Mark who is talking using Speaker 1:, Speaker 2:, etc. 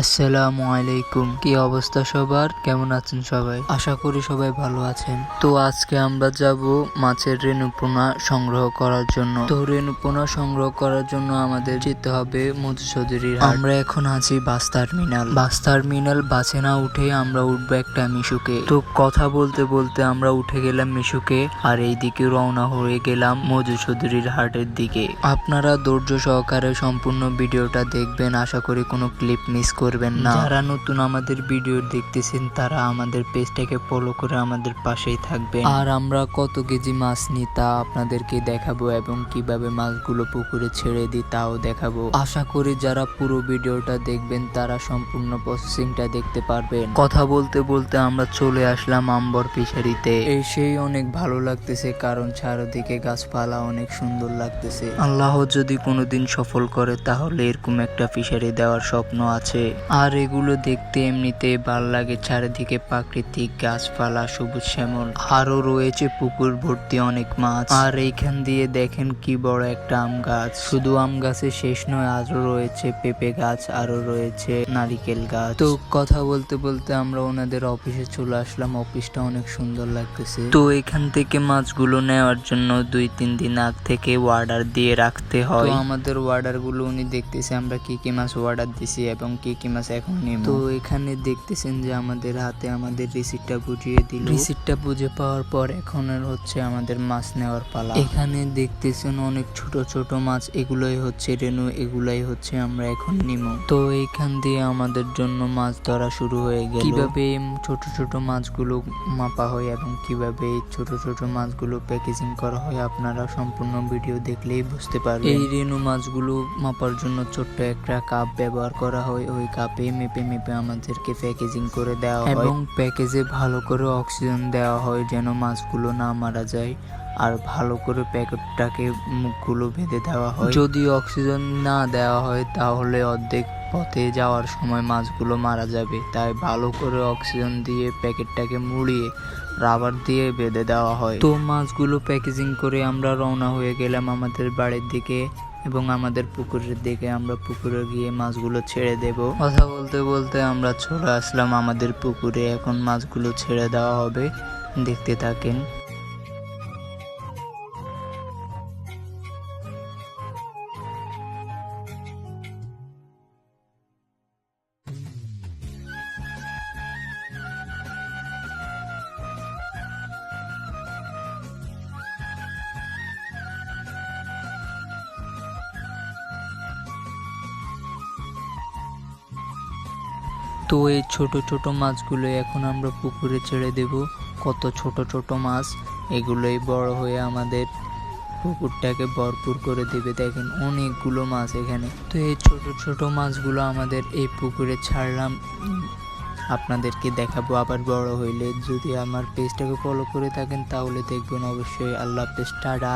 Speaker 1: আসসালামু আলাইকুম। কি অবস্থা সবার? কেমন আছেন সবাই? আশা করি সবাই ভালো আছেন। তো আজকে আমরা যাব মাছের রেণুপোনা সংগ্রহ করার জন্য। তো রেণুপোনা সংগ্রহ করার জন্য আমাদের যেতে হবে মধুচৌধুরীর। আমরা এখন আছি বাস টার্মিনাল বাস টার্মিনাল বাসে না উঠে আমরা উঠবো একটা মিশুকে। তো কথা বলতে বলতে আমরা উঠে গেলাম মিশুকে আর এইদিকে রওনা হয়ে গেলাম মধুচৌধুরীর হাটের দিকে। আপনারা ধৈর্য সহকারে সম্পূর্ণ ভিডিওটা দেখবেন। আশা করি কোনো ক্লিপ মিস করবেন না। যারা নতুন আমাদের ভিডিও দেখতেছেন, তারা আমাদের পেজটাকে ফলো করে আমাদের পাশেই থাকবেন। আর আমরা কত কেজি মাছ নিই তা আপনাদেরকে দেখাবো এবং কীভাবে মাছগুলো পুকুরে ছেড়ে দিই তাও দেখাবো। আশা করি যারা পুরো ভিডিওটা দেখবেন, তারা সম্পূর্ণ প্রসেসিংটা দেখতে পারবেন। কথা বলতে বলতে আমরা চলে আসলাম আম্বর ফিশারিতে এসেই অনেক ভালো লাগতেছে, কারণ চারদিকে গাছপালা অনেক সুন্দর লাগতেছে। আল্লাহ যদি কোনোদিন সফল করে, তাহলে এরকম একটা ফিশারি দেওয়ার স্বপ্ন আছে। আর এগুলো দেখতে এমনিতে ভালো লাগে চারিদিকে প্রাকৃতিক গাছপালা, সবুজ শ্যামল। আরও রয়েছে পুকুর ভর্তি অনেক মাছ। আর এইখান দিয়ে দেখেন কি বড় একটা আম গাছ। শুধু আম গাছে শেষ নয় আরও রয়েছে পেঁপে গাছ আরও রয়েছে নারিকেল গাছ। তো কথা বলতে বলতে আমরা ওনাদের অফিসে চলে আসলাম। অফিসটা অনেক সুন্দর লাগতেছে। তো এখান থেকে মাছগুলো নেওয়ার জন্য দুই, তিন দিন আগ থেকে অর্ডার দিয়ে রাখতে হয়। আমাদের অর্ডারগুলো উনি দেখতেছে, আমরা কি কি মাছ অর্ডার দিছি এবং কি কি মাছ এখন নিব তো এখানে দেখতেছেন যে আমাদের হাতে আমাদের রিসিটটা বুঝিয়ে দিল। রিসিটটা বুঝে পাওয়ার পর এখন আর হচ্ছে আমাদের মাছ নেওয়ার পালা। এখানে দেখতেছেন অনেক ছোট ছোট মাছ এগুলোই হচ্ছে রেনু এগুলাই হচ্ছে আমরা এখন নিব তো এইখান দিয়ে আমাদের জন্য মাছ ধরা শুরু হয়ে গেল। কীভাবে ছোট ছোট মাছগুলো মাপা হয় এবং কীভাবে এই ছোট ছোট মাছগুলো প্যাকেজিং করা হয় আপনারা সম্পূর্ণ ভিডিও দেখলেই বুঝতে পারবেন। এই রেনু মাছগুলো মাপার জন্য ছোট্ট একটা কাপ ব্যবহার করা হয়। ওই কাপে মেপে মেপে আমাদেরকে প্যাকেজিং করে দেওয়া হয়। এবং প্যাকেজে ভালো করে অক্সিজেন দেওয়া হয় যেন মাছগুলো না মারা যায়। আর ভালো করে প্যাকেটটাকে মুখগুলো বেঁধে দেওয়া হয়। যদি অক্সিজেন না দেওয়া হয় তাহলে অর্ধেক পথে যাওয়ার সময় মাছগুলো মারা যাবে। তাই ভালো করে অক্সিজেন দিয়ে প্যাকেটটাকে মুড়িয়ে রাবার দিয়ে বেঁধে দেওয়া হয়। তো মাছগুলো প্যাকেজিং করে আমরা রওনা হয়ে গেলাম আমাদের বাড়ির দিকে। এবং আমাদের পুকুরের দিকে আমরা পুকুরে গিয়ে মাছগুলো ছেড়ে দেব। কথা বলতে বলতে আমরা চলে আসলাম আমাদের পুকুরে। এখন মাছগুলো ছেড়ে দেওয়া হবে। দেখতে থাকেন। তো এই ছোট ছোট মাছগুলো এখন আমরা পুকুরে ছেড়ে দেব। কত ছোট ছোট মাছ, এগুলোই বড় হয়ে আমাদের পুকুরটাকে ভরপুর করে দেবে। দেখেন অনেকগুলো মাছ এখানে। তো এই ছোট ছোট মাছগুলো আমাদের এই পুকুরে ছাড়লাম। আপনাদেরকে দেখাবো আবার বড় হইলে। যদি আমার পেজটাকে ফলো করে থাকেন, তাহলে দেখবেন অবশ্যই আল্লাহ পেজ টাডা